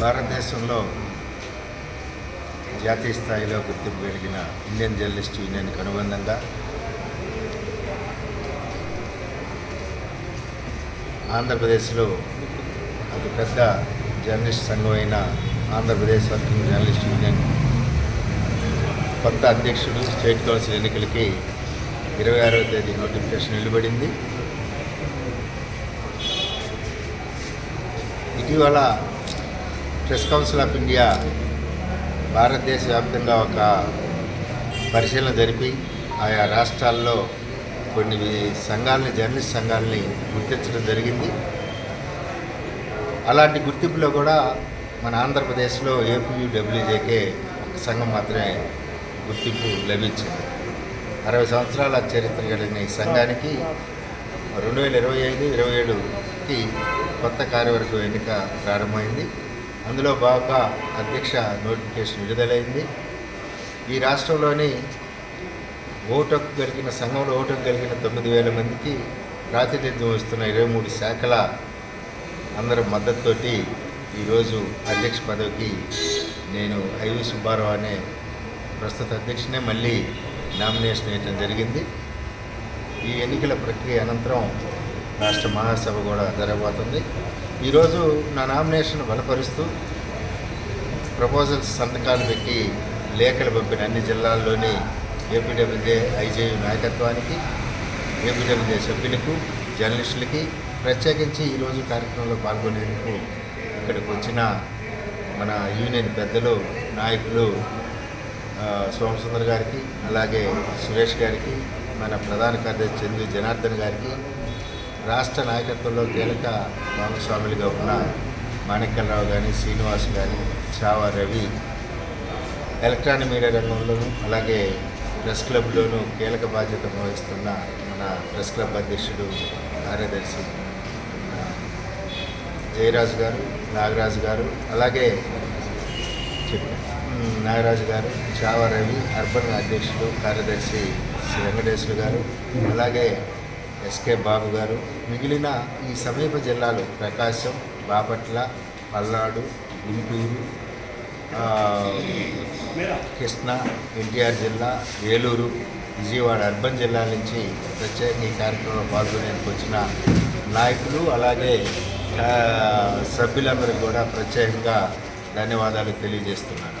భారతదేశంలో జాతీయ స్థాయిలో గుర్తింపు కలిగిన ఇండియన్ జర్నలిస్ట్ యూనియన్కి అనుబంధంగా ఆంధ్రప్రదేశ్లో అతిపెద్ద జర్నలిస్ట్ సంఘం అయిన ఆంధ్రప్రదేశ్ వర్కింగ్ జర్నలిస్ట్ యూనియన్ కొత్త అధ్యక్షుడు స్టేట్ కౌన్సిల్ ఎన్నికలకి ఇరవై ఆరవ తేదీ నోటిఫికేషన్ వెలువడింది. ఇటీవల ప్రెస్ కౌన్సిల్ ఆఫ్ ఇండియా భారతదేశ వ్యాప్తంగా ఒక పరిశీలన జరిపి ఆయా రాష్ట్రాల్లో కొన్ని సంఘాలని జర్నలిస్ట్ సంఘాలని గుర్తించడం జరిగింది. అలాంటి గుర్తింపులో కూడా మన ఆంధ్రప్రదేశ్లో ఏపీయూడబ్ల్యూజేకే ఒక సంఘం మాత్రమే గుర్తింపు లభించింది. అరవై సంవత్సరాల చరిత్ర కలిగిన ఈ సంఘానికి రెండు వేల ఇరవై ఐదు ఇరవై ఏడుకి కొత్త కార్యవర్గ ఎన్నిక ప్రారంభమైంది. అందులో భాగంగా అధ్యక్ష నోటిఫికేషన్ విడుదలైంది. ఈ రాష్ట్రంలోని ఓటకు కలిగిన సంఘంలో ఓటకు కలిగిన తొమ్మిది వేల మందికి ప్రాతినిధ్యం వస్తున్న ఇరవై మూడు శాఖల అందరి మద్దతుతోటి ఈరోజు అధ్యక్ష పదవికి నేను ఐవి సుబ్బారావు అనే ప్రస్తుత అధ్యక్షునే మళ్ళీ నామినేషన్ వేయటం జరిగింది. ఈ ఎన్నికల ప్రక్రియ అనంతరం రాష్ట్ర మహాసభ కూడా జరగబోతుంది. ఈరోజు నా నామినేషన్ బలపరుస్తూ ప్రపోజల్స్ సంతకాలు పెట్టి లేఖలు పంపిన అన్ని జిల్లాల్లోని ఏపీడబ్ల్యూజే ఐజేయు నాయకత్వానికి ఏపీడబ్ల్యూజే సభ్యులకు జర్నలిస్టులకి ప్రత్యేకించి ఈరోజు కార్యక్రమంలో పాల్గొనేందుకు ఇక్కడికి వచ్చిన మన యూనియన్ పెద్దలు నాయకులు సోమసుందర్ గారికి అలాగే సురేష్ గారికి మన ప్రధాన కార్యదర్శి చందు జనార్దన్ గారికి రాష్ట్ర నాయకత్వంలో కీలక భాగస్వాములుగా ఉన్న మాణిక్యరావు కానీ శ్రీనివాస్ కానీ చావా రవి ఎలక్ట్రానిక్ మీడియా రంగంలోనూ అలాగే ప్రెస్ క్లబ్లోనూ కీలక బాధ్యత వహిస్తున్న మన ప్రెస్ క్లబ్ అధ్యక్షుడు కార్యదర్శి జయరాజు గారు నాగరాజు గారు అలాగే నాగరాజు గారు చావా రవి అర్బన్ అధ్యక్షుడు కార్యదర్శి శ్రీ వెంకటేశ్వరు గారు అలాగే ఎస్కే బాబు గారు. మిగిలిన ఈ సమీప జిల్లాలు ప్రకాశం బాపట్ల పల్నాడు గుంటూరు కృష్ణ కృష్ణా ఎన్టీఆర్ జిల్లా ఏలూరు విజయవాడ అర్బన్ జిల్లాల నుంచి ప్రత్యేక ఈ కార్యక్రమంలో పాల్గొనేందుకు వచ్చిన నాయకులు అలాగే సభ్యులందరికీ కూడా ప్రత్యేకంగా ధన్యవాదాలు తెలియజేస్తున్నాను.